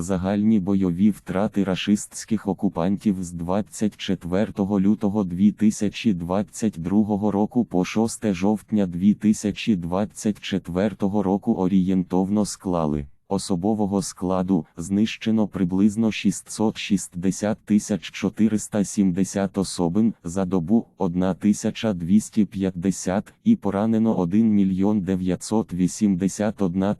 Загальні бойові втрати рашистських окупантів з 24 лютого 2022 року по 6 жовтня 2024 року орієнтовно склали. Особового складу знищено приблизно 660 470 особин за добу 1250 і поранено 1 мільйон 981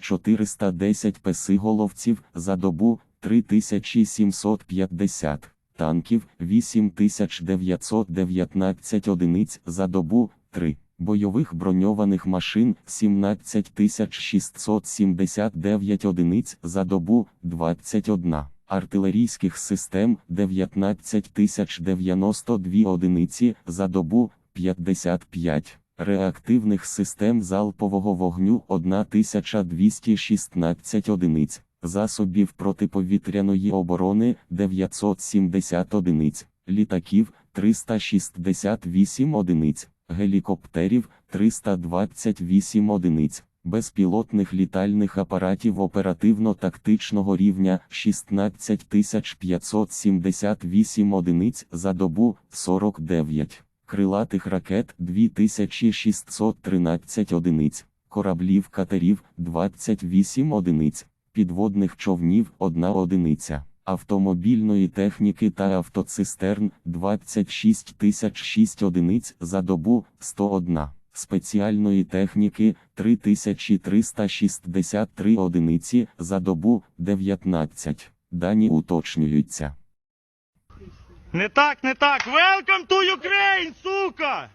410 песиголовців за добу 3750 танків 8919 одиниць за добу 3 бойових броньованих машин 17679 одиниць за добу 21, артилерійських систем 19092 одиниці за добу 55, реактивних систем залпового вогню 1216 одиниць, засобів протиповітряної оборони 970 одиниць, літаків 368 одиниць гелікоптерів 328 одиниць, безпілотних літальних апаратів оперативно-тактичного рівня 16578 одиниць за добу 49, крилатих ракет 2613 одиниць, кораблів катерів 28 одиниць, підводних човнів 1 одиниця автомобільної техніки та автоцистерн 26 006 одиниць за добу 101, спеціальної техніки 3363 одиниці за добу 19. Дані уточнюються. Не так, не так. Welcome to Ukraine, сука!